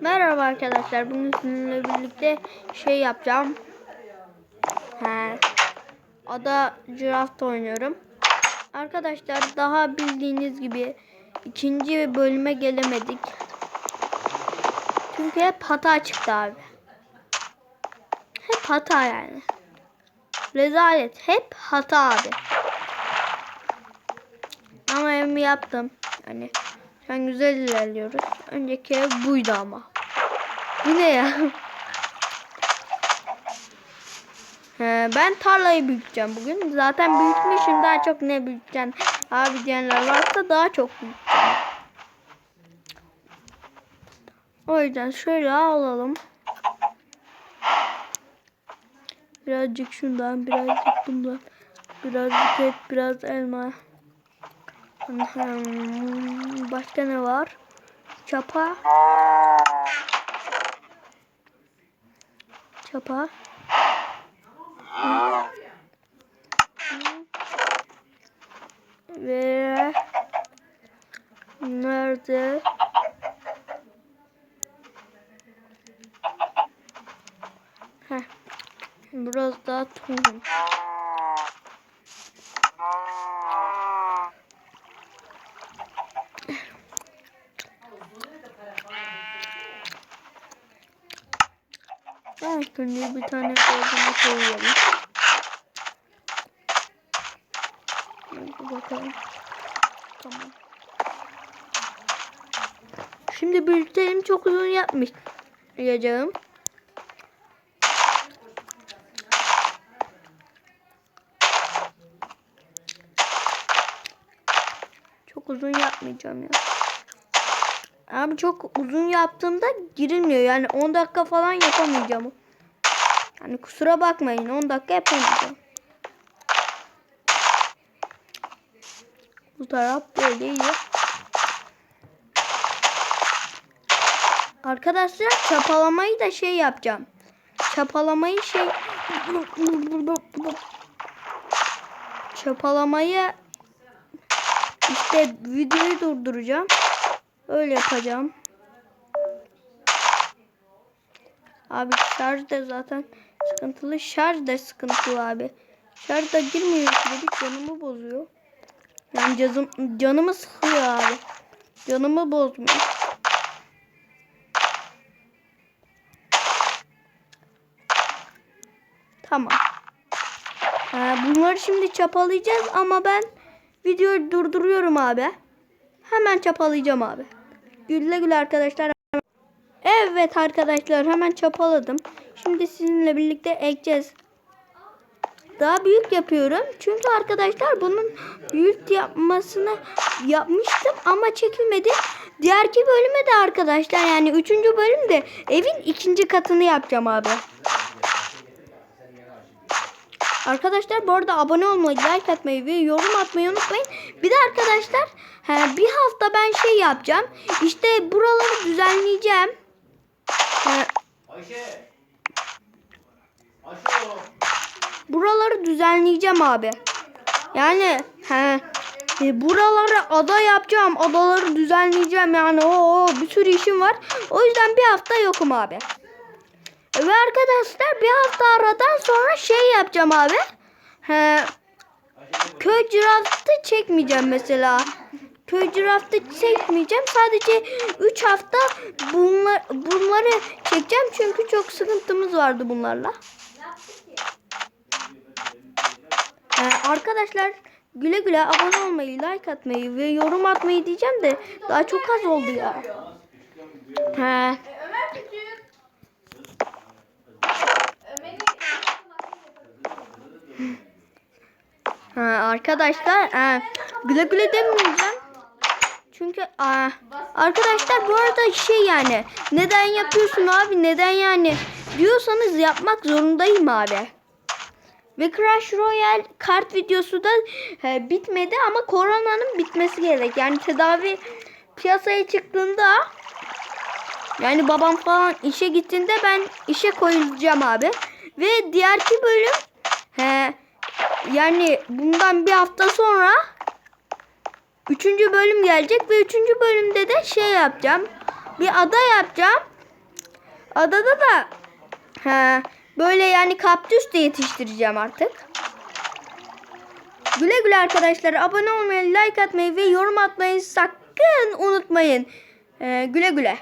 Merhaba arkadaşlar. Bugün sizinle birlikte şey yapacağım. He. Ada Draft oynuyorum. Arkadaşlar daha bildiğiniz gibi ikinci bölüme gelemedik. Çünkü hep hata çıktı abi. Hep hata yani. Rezalet. Hep hata abi. Ama evimi yaptım. Yani şu güzel ilerliyoruz. Önceki ev buydu ama. Bu ne ya? He, ben tarlayı büyüteceğim bugün. Zaten büyütmüşüm. Daha çok ne büyüteceğim abi diyenler varsa daha çok büyüteceğim. O yüzden şöyle alalım. Birazcık şundan, birazcık bundan. Birazcık et, biraz elma. Hmm, Başka ne var? Çapa. Çapa. Ve nerede? Heh. Biraz daha tohum. Evet, şimdi bir tane koyalım. Hadi bakalım. Tamam. Şimdi bültenimi çok uzun yapmış. Yapacağım. Çok uzun yapmayacağım ya. Abi çok uzun yaptığımda girilmiyor. Yani 10 dakika falan yapamayacağım. Yani kusura bakmayın 10 dakika yapamayacağım. Bu taraf böyle iyi. Arkadaşlar çapalamayı da şey yapacağım. Çapalamayı şey çapalamayı işte videoyu durduracağım. Öyle yapacağım. Abi şarj da zaten sıkıntılı. Şarj da sıkıntılı abi. Şarj da girmiyor dedik canımı bozuyor. Yani cazım, canımı sıkıyor abi. Canımı bozmuyor. Tamam. Ha, bunları şimdi çapalayacağız ama ben videoyu durduruyorum abi. Hemen çapalayacağım abi. Güle güle arkadaşlar. Evet arkadaşlar hemen çapaladım. Şimdi sizinle birlikte ekeceğiz. Daha büyük yapıyorum. Çünkü arkadaşlar bunun büyük yapmasını yapmıştım ama çekilmedi. Diğerki bölüme de arkadaşlar yani üçüncü bölümde evin ikinci katını yapacağım abi. Arkadaşlar bu arada abone olmayı, like atmayı ve yorum atmayı unutmayın. Bir de arkadaşlar he, bir hafta ben şey yapacağım. İşte buraları düzenleyeceğim. He, Ayşe. Ayşe buraları düzenleyeceğim abi. Yani he, e, buraları ada yapacağım. Adaları düzenleyeceğim. Yani o bir sürü işim var. O yüzden bir hafta yokum abi. Ve arkadaşlar bir hafta aradan sonra şey yapacağım abi. He, köy ciraftı çekmeyeceğim mesela. Köy ciraftı çekmeyeceğim. Sadece 3 hafta bunlar, bunları çekeceğim. Çünkü çok sıkıntımız vardı bunlarla. Ee, arkadaşlar güle güle abone olmayı, like atmayı ve yorum atmayı diyeceğim de daha çok az oldu ya. He. Ömer Ha, arkadaşlar e, güle güle demeyeceğim. Çünkü e, arkadaşlar bu arada şey yani neden yapıyorsun abi neden yani diyorsanız yapmak zorundayım abi. Ve Crash Royale kart videosu da e, bitmedi ama koronanın bitmesi gerek. Yani tedavi piyasaya çıktığında yani babam falan işe gittiğinde ben işe koyulacağım abi. Ve diğerki bölüm he, yani bundan bir hafta sonra üçüncü bölüm gelecek ve üçüncü bölümde de şey yapacağım. Bir ada yapacağım. adada da ha, böyle yani kaktüs de yetiştireceğim artık. Güle güle arkadaşlar. Abone olmayı, like atmayı ve yorum atmayı sakın unutmayın. Ee, güle güle.